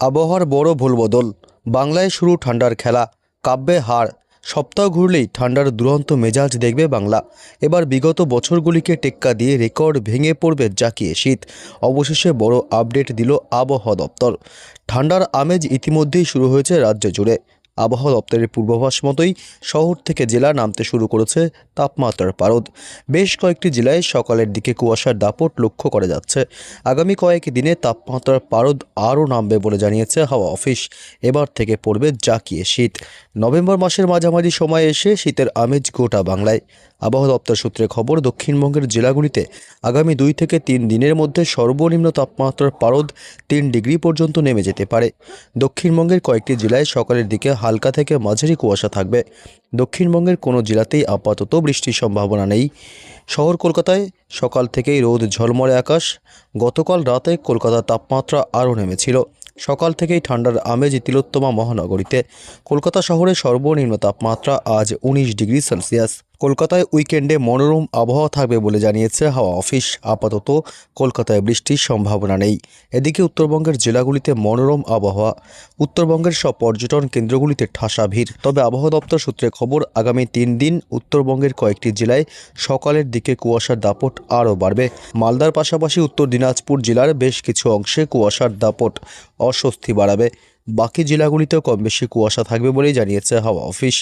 আবহাওয়ার বড় ভুলবদল, বাংলায় শুরু ঠান্ডার খেলা, কাব্যে হার, সপ্তাহ ঘুরলেই ঠান্ডার দুরন্ত মেজাজ দেখবে বাংলা। এবার বিগত বছরগুলিকে টেক্কা দিয়ে রেকর্ড ভেঙে পড়বে জাকিয়ে শীত, অবশেষে বড় আপডেট দিল আবহাওয়া দপ্তর। ঠান্ডার আমেজ ইতিমধ্যেই শুরু হয়েছে রাজ্য জুড়ে। আবহাওয়া দপ্তরের পূর্বাভাস মতোই শহর থেকে জেলা নামতে শুরু করেছে তাপমাত্রার পারদ। বেশ কয়েকটি জেলায় সকালের দিকে কুয়াশার দাপট লক্ষ্য করা যাচ্ছে। আগামী কয়েক দিনে তাপমাত্রার পারদ আরও নামবে বলে জানিয়েছে হাওয়া অফিস। এবার থেকে পড়বে জাকিয়ে শীত। নভেম্বর মাসের মাঝামাঝি সময়ে এসে শীতের আমেজ গোটা বাংলায়। আবহাওয়া দপ্তর সূত্রে খবর, দক্ষিণবঙ্গের জেলাগুলিতে আগামী দুই থেকে তিন দিনের মধ্যে সর্বনিম্ন তাপমাত্রার পারদ তিন ডিগ্রি পর্যন্ত নেমে যেতে পারে। দক্ষিণবঙ্গের কয়েকটি জেলায় সকালের দিকে হালকা থেকে মাঝারি কুয়াশা থাকবে। দক্ষিণবঙ্গের কোনো জেলাতেই আপাতত বৃষ্টির সম্ভাবনা নেই। শহর কলকাতায় সকাল থেকেই রোদ ঝলমলে আকাশ। গতকাল রাতে কলকাতার তাপমাত্রা আরও নেমেছিল। সকাল থেকেই ঠান্ডার আমেজ তিলোত্তমা মহানগরীতে। কলকাতা শহরে সর্বনিম্ন তাপমাত্রা আজ উনিশ ডিগ্রি সেলসিয়াস। কলকাতায় উইকেন্ডে মনোরম আবহাওয়া থাকবে বলে জানিয়েছে হাওয়া অফিস। আপাতত কলকাতায় বৃষ্টির সম্ভাবনা নেই। এদিকে উত্তরবঙ্গের জেলাগুলিতে মনোরম আবহাওয়া। উত্তরবঙ্গের সব পর্যটন কেন্দ্রগুলিতে ঠাসা ভিড়। তবে আবহাওয়া দপ্তর সূত্রে খবর, আগামী তিন দিন উত্তরবঙ্গের কয়েকটি জেলায় সকালের দিকে কুয়াশার দাপট আরও বাড়বে। মালদার পাশাপাশি উত্তর দিনাজপুর জেলার বেশ কিছু অংশে কুয়াশার দাপট অস্বস্তি বাড়াবে। বাকি জেলাগুলিতেও কম বেশি কুয়াশা থাকবে বলেই জানিয়েছে হাওয়া অফিস।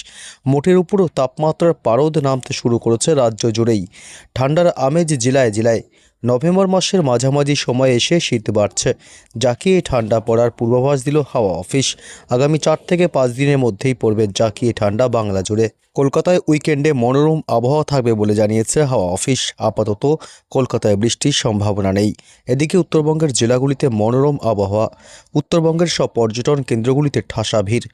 মোটের উপরও তাপমাত্রার পারদ নামতে শুরু করেছে রাজ্য জুড়েই। ঠান্ডার আমেজ জেলায় জেলায় নভেম্বর মাসের মাঝামাঝি সময় এসে শীত বাড়ছে। জাকিয়ে ঠান্ডা পড়ার পূর্বাভাস দিল হাওয়া অফিস। আগামী চার থেকে পাঁচ দিনের মধ্যেই পড়বে জাকিয়ে ঠান্ডা বাংলা জুড়ে। কলকাতায় উইকেন্ডে মনোরম আবহাওয়া থাকবে বলে জানিয়েছে হাওয়া অফিস। আপাতত কলকাতায় বৃষ্টির সম্ভাবনা নেই। এদিকে উত্তরবঙ্গের জেলাগুলিতে মনোরম আবহাওয়া। উত্তরবঙ্গের সব পর্যটন কেন্দ্রগুলিতে ঠাসা ভিড়।